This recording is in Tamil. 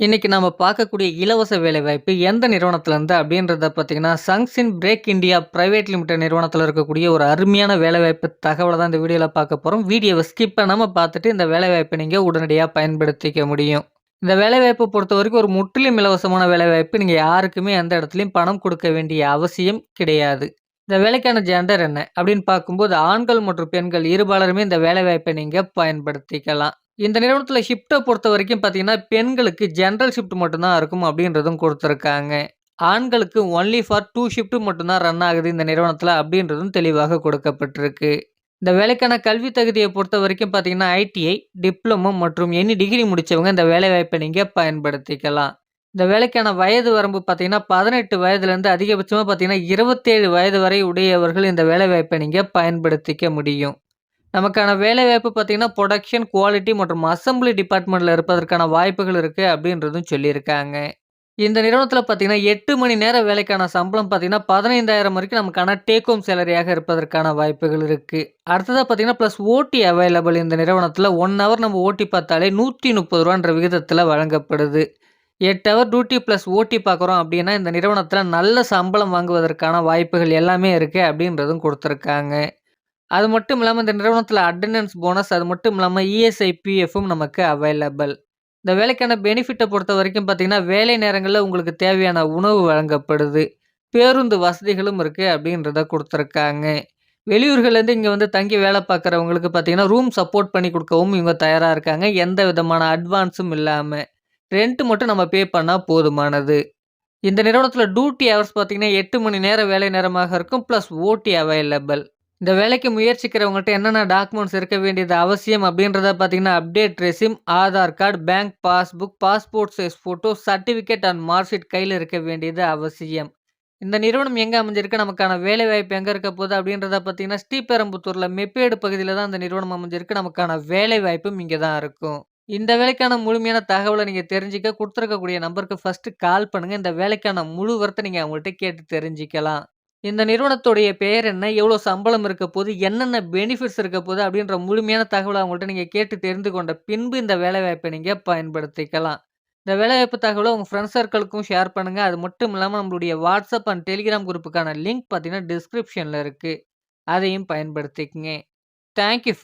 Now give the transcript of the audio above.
இன்றைக்கி நம்ம பார்க்கக்கூடிய இலவச வேலைவாய்ப்பு எந்த நிறுவனத்திலேருந்து அப்படின்றத பார்த்தீங்கன்னா, சங்ஸின் பிரேக் இண்டியா ப்ரைவேட் லிமிடெட் நிறுவனத்தில் இருக்கக்கூடிய ஒரு அருமையான வேலைவாய்ப்பு தகவலை தான் இந்த வீடியோவில் பார்க்க போகிறோம் வீடியோவை ஸ்கிப் நம்ம பார்த்துட்டு இந்த வேலைவாய்ப்பை நீங்கள் உடனடியாக பயன்படுத்திக்க முடியும். இந்த வேலைவாய்ப்பை பொறுத்த வரைக்கும் ஒரு முற்றிலும் இலவசமான வேலைவாய்ப்பு. நீங்கள் யாருக்குமே எந்த இடத்துலையும் பணம் கொடுக்க வேண்டிய அவசியம் கிடையாது. இந்த வேலைக்கான ஜெண்டர் என்ன? அப்படின்னு பார்க்கும்போது ஆண்கள் மற்றும் பெண்கள் இருபாலருமே இந்த வேலைவாய்ப்பை நீங்கள் பயன்படுத்திக்கலாம். இந்த நிறுவனத்தில் ஷிஃப்ட்டை பொறுத்த வரைக்கும் பார்த்தீங்கன்னா, பெண்களுக்கு ஜென்ரல் ஷிஃப்ட் மட்டும்தான் இருக்கும் அப்படின்றதும் கொடுத்துருக்காங்க ஆண்களுக்கு ஒன்லி ஃபார் டூ ஷிஃப்ட் மட்டும் தான் ரன் ஆகுது இந்த நிறுவனத்தில் அப்படின்றதும் தெளிவாக கொடுக்கப்பட்டிருக்கு. இந்த வேலைக்கான கல்வி தகுதியை பொறுத்த வரைக்கும் பார்த்தீங்கன்னா, ஐடிஐ, டிப்ளமோ மற்றும் எனி டிகிரி முடித்தவங்க இந்த வேலைவாய்ப்பை நீங்கள் பயன்படுத்திக்கலாம். இந்த வேலைக்கான வயது வரம்பு பார்த்தீங்கன்னா, பதினெட்டு வயதுலேருந்து அதிகபட்சமாக பார்த்தீங்கன்னா, 27 வயது வரை உடையவர்கள் இந்த வேலைவாய்ப்பை நீங்கள் பயன்படுத்திக்க முடியும். நமக்கான வேலைவாய்ப்பு பார்த்தீங்கன்னா, புரொடக்ஷன், குவாலிட்டி மற்றும் அசெம்பிளி டிபார்ட்மெண்ட்டில் இருப்பதற்கான வாய்ப்புகள் இருக்குது அப்படின்றதும் சொல்லியிருக்காங்க. இந்த நிறுவனத்தில் பார்த்தீங்கன்னா, எட்டு மணி நேர வேலைக்கான சம்பளம் பார்த்தீங்கன்னா, 15,000 வரைக்கும் நமக்கான டேக் ஹோம் சேலரியாக இருப்பதற்கான வாய்ப்புகள் இருக்குது அடுத்ததாக பார்த்தீங்கன்னா, ப்ளஸ் ஓட்டி அவைலபிள் இந்த நிறுவனத்தில் ஒன் ஹவர் நம்ம ஓட்டி பார்த்தாலே நூற்றி முப்பது ரூபான்ற விகிதத்தில் வழங்கப்படுது. எட்டு ஹவர் டியூட்டி ப்ளஸ் ஓட்டி பார்க்குறோம் அப்படின்னா, இந்த நிறுவனத்தில் நல்ல சம்பளம் வாங்குவதற்கான வாய்ப்புகள் எல்லாமே இருக்குது அப்படின்றதும் கொடுத்துருக்காங்க அது மட்டும் இல்லாமல் இந்த நிறுவனத்தில் அட்டண்டன்ஸ் போனஸ் அது மட்டும் இல்லாமல் இஎஸ்ஐ, பிஎஃப்பும் நமக்கு அவைலபிள். இந்த வேலைக்கான பெனிஃபிட்டை பொறுத்த வரைக்கும் பார்த்தீங்கன்னா, வேலை நேரங்களில் உங்களுக்கு தேவையான உணவு வழங்கப்படுது. பேருந்து வசதிகளும் இருக்குது அப்படின்றத கொடுத்துருக்காங்க வெளியூர்கள்லேருந்து இங்கே வந்து தங்கி வேலை பார்க்குறவங்களுக்கு பார்த்தீங்கன்னா, ரூம் சப்போர்ட் பண்ணி கொடுக்கவும் இவங்க தயாராக இருக்காங்க. எந்த விதமான அட்வான்ஸும் இல்லாமல் ரெண்ட் மட்டும் நம்ம பே பண்ணால் போதுமானது. இந்த நிறுவனத்தில் டியூட்டி ஹவர்ஸ் பார்த்தீங்கன்னா, எட்டு மணி நேரம் வேலை நேரமாக இருக்கும். ப்ளஸ் ஓட்டி அவைலபிள். இந்த வேலைக்கு முயற்சிக்கிறவங்கள்ட்ட என்னென்ன டாக்குமெண்ட்ஸ் இருக்க வேண்டியது அவசியம் அப்படின்றத பார்த்தீங்கன்னா, update resume Aadhaar card, bank passbook, passport size photo, certificate and mark sheet இருக்க வேண்டியது அவசியம். இந்த நிறுவனம் எங்கே அமைஞ்சிருக்கு? நமக்கான வேலைவாய்ப்பு எங்கே இருக்க போகுது? அப்படின்றத பார்த்தீங்கன்னா, ஸ்ரீபெரம்புத்தூரில் மெப்பேடு பகுதியில் தான் இந்த நிறுவனம் அமைஞ்சிருக்கு. நமக்கான வேலைவாய்ப்பும் இங்கே தான் இருக்கும். இந்த வேலைக்கான முழுமையான தகவலை நீங்கள் தெரிஞ்சுக்க கொடுத்துருக்கக்கூடிய நம்பருக்கு ஃபர்ஸ்ட்டு கால் பண்ணுங்கள் இந்த வேலைக்கான முழு வரத்தை நீங்கள் அவங்கள்ட்ட கேட்டு தெரிஞ்சுக்கலாம். இந்த நிறுவனத்துடைய பெயர் என்ன? எவ்வளோ சம்பளம் இருக்க போகுது என்னென்ன பெனிஃபிட்ஸ் இருக்க போகுது அப்படின்ற முழுமையான தகவலை அவங்கள்ட்ட நீங்கள் கேட்டு தெரிந்து கொண்ட பின்பு இந்த வேலைவாய்ப்பை நீங்கள் பயன்படுத்திக்கலாம். இந்த வேலைவாய்ப்பு தகவலை உங்கள் ஃப்ரெண்ட்ஸ் சர்க்கிளுக்கும் ஷேர் பண்ணுங்க. அது மட்டும் இல்லாமல் நம்மளுடைய வாட்ஸ்அப் அண்ட் டெலிகிராம் குரூப்புக்கான லிங்க் பார்த்தீங்கன்னா, டிஸ்கிரிப்ஷனில் இருக்கு. அதையும் பயன்படுத்திக்கங்க. Thank you